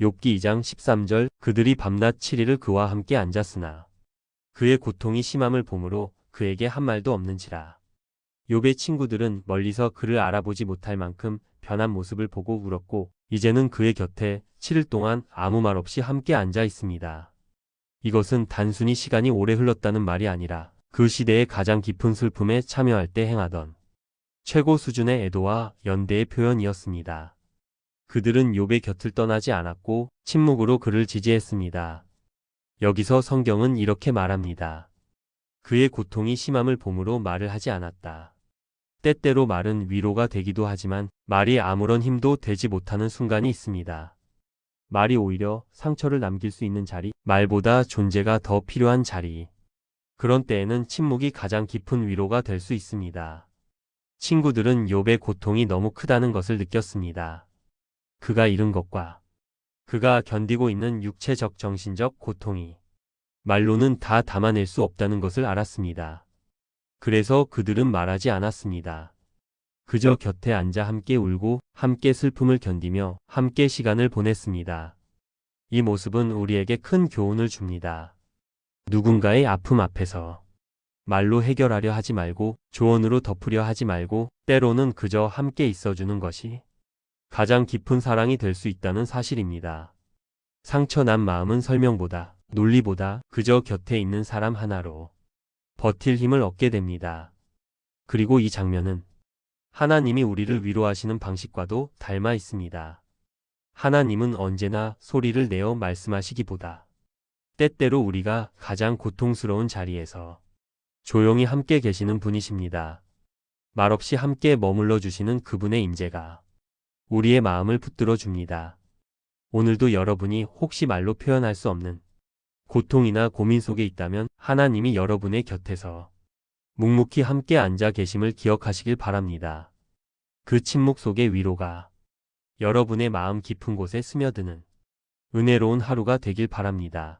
욥기 2장 13절 그들이 밤낮 7일을 그와 함께 앉았으나 그의 고통이 심함을 보므로 그에게 한 말도 없는지라. 욥의 친구들은 멀리서 그를 알아보지 못할 만큼 변한 모습을 보고 울었고 이제는 그의 곁에 7일 동안 아무 말 없이 함께 앉아 있습니다. 이것은 단순히 시간이 오래 흘렀다는 말이 아니라 그 시대의 가장 깊은 슬픔에 참여할 때 행하던 최고 수준의 애도와 연대의 표현이었습니다. 그들은 욥의 곁을 떠나지 않았고 침묵으로 그를 지지했습니다. 여기서 성경은 이렇게 말합니다. 그의 고통이 심함을 보므로 말을 하지 않았다. 때때로 말은 위로가 되기도 하지만 말이 아무런 힘도 되지 못하는 순간이 있습니다. 말이 오히려 상처를 남길 수 있는 자리, 말보다 존재가 더 필요한 자리. 그런 때에는 침묵이 가장 깊은 위로가 될 수 있습니다. 친구들은 욥의 고통이 너무 크다는 것을 느꼈습니다. 그가 잃은 것과 그가 견디고 있는 육체적 정신적 고통이 말로는 다 담아낼 수 없다는 것을 알았습니다. 그래서 그들은 말하지 않았습니다. 그저 곁에 앉아 함께 울고 함께 슬픔을 견디며 함께 시간을 보냈습니다. 이 모습은 우리에게 큰 교훈을 줍니다. 누군가의 아픔 앞에서 말로 해결하려 하지 말고 조언으로 덮으려 하지 말고 때로는 그저 함께 있어주는 것이 가장 깊은 사랑이 될 수 있다는 사실입니다. 상처 난 마음은 설명보다 논리보다 그저 곁에 있는 사람 하나로 버틸 힘을 얻게 됩니다. 그리고 이 장면은 하나님이 우리를 위로하시는 방식과도 닮아 있습니다. 하나님은 언제나 소리를 내어 말씀하시기보다 때때로 우리가 가장 고통스러운 자리에서 조용히 함께 계시는 분이십니다. 말없이 함께 머물러 주시는 그분의 임재가 우리의 마음을 붙들어 줍니다. 오늘도 여러분이 혹시 말로 표현할 수 없는 고통이나 고민 속에 있다면 하나님이 여러분의 곁에서 묵묵히 함께 앉아 계심을 기억하시길 바랍니다. 그 침묵 속의 위로가 여러분의 마음 깊은 곳에 스며드는 은혜로운 하루가 되길 바랍니다.